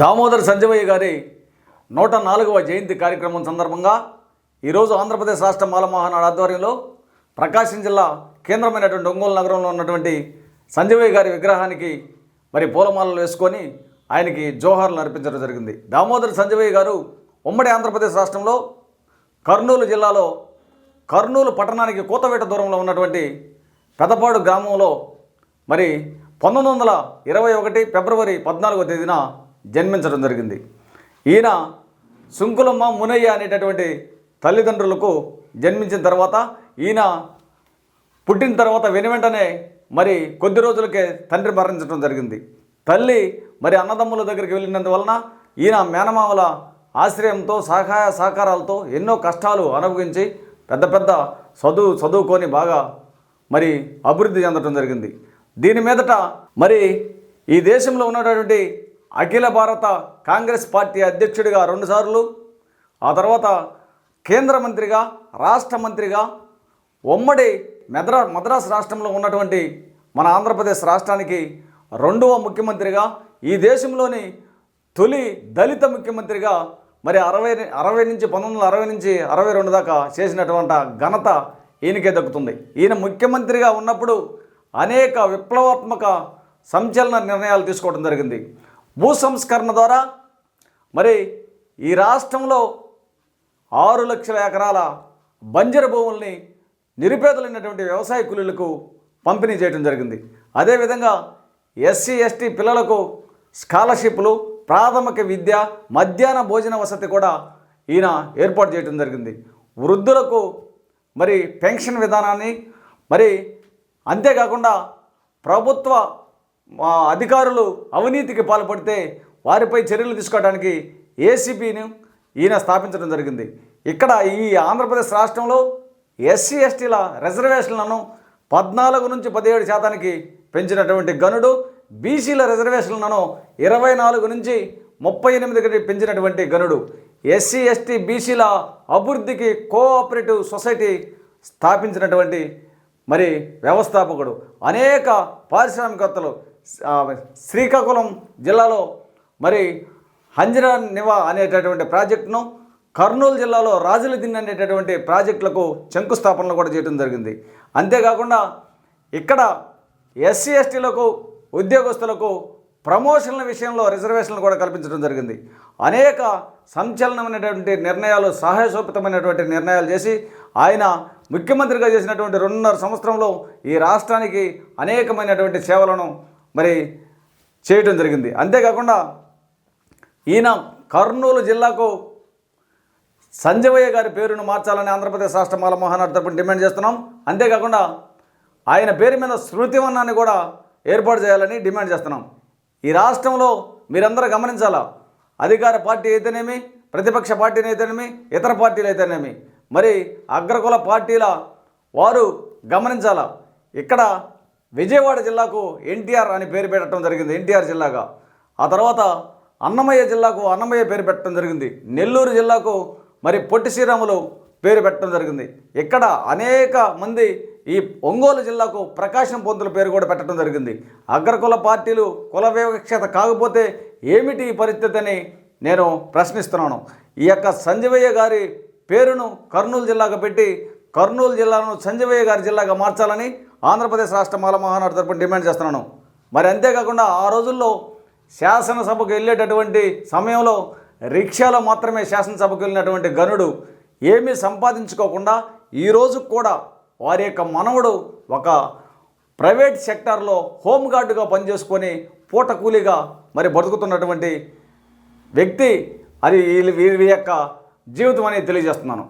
దామోదర్ సంజయ్ గారి నూట నాలుగవ జయంతి కార్యక్రమం సందర్భంగా ఈరోజు ఆంధ్రప్రదేశ్ రాష్ట్ర మాలమహానాడు ఆధ్వర్యంలో ప్రకాశం జిల్లా కేంద్రమైనటువంటి ఒంగోలు నగరంలో ఉన్నటువంటి సంజయ్ గారి విగ్రహానికి మరి పూలమాలలు వేసుకొని ఆయనకి జోహార్లు అర్పించడం జరిగింది. దామోదర్ సంజయ్ గారు ఉమ్మడి ఆంధ్రప్రదేశ్ రాష్ట్రంలో కర్నూలు జిల్లాలో కర్నూలు పట్టణానికి కూతవేట దూరంలో ఉన్నటువంటి పెదపాడు గ్రామంలో మరి పంతొమ్మిది వందల ఇరవై ఒకటి ఫిబ్రవరి పద్నాలుగో తేదీన జన్మించడం జరిగింది. ఈయన శుంకులమ్మ మునయ్య అనేటటువంటి తల్లిదండ్రులకు జన్మించిన తర్వాత ఈయన పుట్టిన తర్వాత వెను వెంటనే మరి కొద్ది రోజులకే తండ్రి మరణించడం జరిగింది. తల్లి మరి అన్నదమ్ముల దగ్గరికి వెళ్ళినందువలన ఈయన మేనమామల ఆశ్రయంతో సహాయ సహకారాలతో ఎన్నో కష్టాలు అనుభవించి పెద్ద పెద్ద చదువు చదువుకొని బాగా మరి అభివృద్ధి చెందడం జరిగింది. దీని మీదట మరి ఈ దేశంలో ఉన్నటువంటి అఖిల భారత కాంగ్రెస్ పార్టీ అధ్యక్షుడిగా రెండుసార్లు ఆ తర్వాత కేంద్ర మంత్రిగా రాష్ట్ర మంత్రిగా ఉమ్మడి మెద్రా మద్రాసు రాష్ట్రంలో ఉన్నటువంటి మన ఆంధ్రప్రదేశ్ రాష్ట్రానికి రెండవ ముఖ్యమంత్రిగా ఈ దేశంలోని తొలి దళిత ముఖ్యమంత్రిగా మరి అరవై అరవై నుంచి పంతొమ్మిది వందల అరవై నుంచి అరవై రెండు దాకా చేసినటువంటి ఘనత ఈయనకే దక్కుతుంది. ఈయన ముఖ్యమంత్రిగా ఉన్నప్పుడు అనేక విప్లవాత్మక సంచలన నిర్ణయాలు తీసుకోవడం జరిగింది. భూ సంస్కరణ ద్వారా మరి ఈ రాష్ట్రంలో ఆరు లక్షల ఎకరాల బంజరు భూముల్ని నిరుపేదలైనటువంటి వ్యవసాయ కూలీలకు పంపిణీ చేయడం జరిగింది. అదేవిధంగా ఎస్సీ ఎస్టీ పిల్లలకు స్కాలర్షిప్లు ప్రాథమిక విద్య మధ్యాహ్న భోజన వసతి కూడా ఈయన ఏర్పాటు చేయడం జరిగింది. వృద్ధులకు మరి పెన్షన్ విధానాన్ని మరి అంతేకాకుండా ప్రభుత్వ మా అధికారులు అవినీతికి పాల్పడితే వారిపై చర్యలు తీసుకోవడానికి ఏసీబీని ఈయన స్థాపించడం జరిగింది. ఇక్కడ ఈ ఆంధ్రప్రదేశ్ రాష్ట్రంలో ఎస్సీ ఎస్టీల రిజర్వేషన్లను పద్నాలుగు నుంచి పదిహేడు శాతానికి పెంచినటువంటి గనుడు బీసీల రిజర్వేషన్లను ఇరవై నాలుగు నుంచి ముప్పై ఎనిమిదికి పెంచినటువంటి గనుడు ఎస్సీ ఎస్టీ బీసీల అభివృద్ధికి కోఆపరేటివ్ సొసైటీ స్థాపించినటువంటి మరి వ్యవస్థాపకుడు. అనేక పారిశ్రామికవేత్తలు శ్రీకాకుళం జిల్లాలో మరి హంజరా నివా అనేటటువంటి ప్రాజెక్టును కర్నూలు జిల్లాలో రాజులదిన్ అనేటటువంటి ప్రాజెక్టులకు శంకుస్థాపనలు కూడా చేయడం జరిగింది. అంతేకాకుండా ఇక్కడ ఎస్సీ ఎస్టీలకు ఉద్యోగస్తులకు ప్రమోషన్ల విషయంలో రిజర్వేషన్లు కూడా కల్పించడం జరిగింది. అనేక సంచలనమైనటువంటి నిర్ణయాలు సాహసోపితమైనటువంటి నిర్ణయాలు చేసి ఆయన ముఖ్యమంత్రిగా చేసినటువంటి రెండున్నర సంవత్సరంలో ఈ రాష్ట్రానికి అనేకమైనటువంటి సేవలను మరి చేయటం జరిగింది. అంతేకాకుండా ఈయన కర్నూలు జిల్లాకు సంజయ్ గారి పేరును మార్చాలని ఆంధ్రప్రదేశ్ రాష్ట్ర మాల తరపున డిమాండ్ చేస్తున్నాం. అంతేకాకుండా ఆయన పేరు మీద స్మృతివన్నాన్ని కూడా ఏర్పాటు చేయాలని డిమాండ్ చేస్తున్నాం. ఈ రాష్ట్రంలో మీరందరూ గమనించాలా? అధికార పార్టీ అయితేనేమి ప్రతిపక్ష పార్టీని అయితేనేమి ఇతర పార్టీలు అయితేనేమి? మరి అగ్రకుల పార్టీల వారు గమనించాలా? ఇక్కడ విజయవాడ జిల్లాకు ఎన్టీఆర్ అని పేరు పెట్టడం జరిగింది ఎన్టీఆర్ జిల్లాగా. ఆ తర్వాత అన్నమయ్య జిల్లాకు అన్నమయ్య పేరు పెట్టడం జరిగింది నెల్లూరు జిల్లాకు మరి పొట్టి శ్రీరాములు పేరు పెట్టడం జరిగింది. ఇక్కడ అనేక మంది ఈ ఒంగోలు జిల్లాకు ప్రకాశం పొందుల పేరు కూడా పెట్టడం జరిగింది. అగ్రకుల పార్టీలు కుల వివక్షత కాకపోతే ఏమిటి ఈ పరిస్థితి అని నేను ప్రశ్నిస్తున్నాను. ఈ యొక్క సంజీవయ్య గారి పేరును కర్నూలు జిల్లాగా పెట్టి కర్నూలు జిల్లాను సంజీవయ్య గారి జిల్లాగా మార్చాలని ఆంధ్రప్రదేశ్ రాష్ట్ర మాల మహానాడు తరపున డిమాండ్ చేస్తున్నాను. మరి అంతేకాకుండా ఆ రోజుల్లో శాసనసభకు వెళ్ళేటటువంటి సమయంలో రిక్షాలో మాత్రమే శాసనసభకు వెళ్ళినటువంటి గనుడు ఏమీ సంపాదించుకోకుండా ఈరోజు కూడా వారి యొక్క మనవడు ఒక ప్రైవేట్ సెక్టార్లో హోంగార్డుగా పనిచేసుకొని పూట కూలీగా మరి బతుకుతున్నటువంటి వ్యక్తి అది వీళ్ళ వీరి యొక్క జీవితం అనేది తెలియజేస్తున్నాను.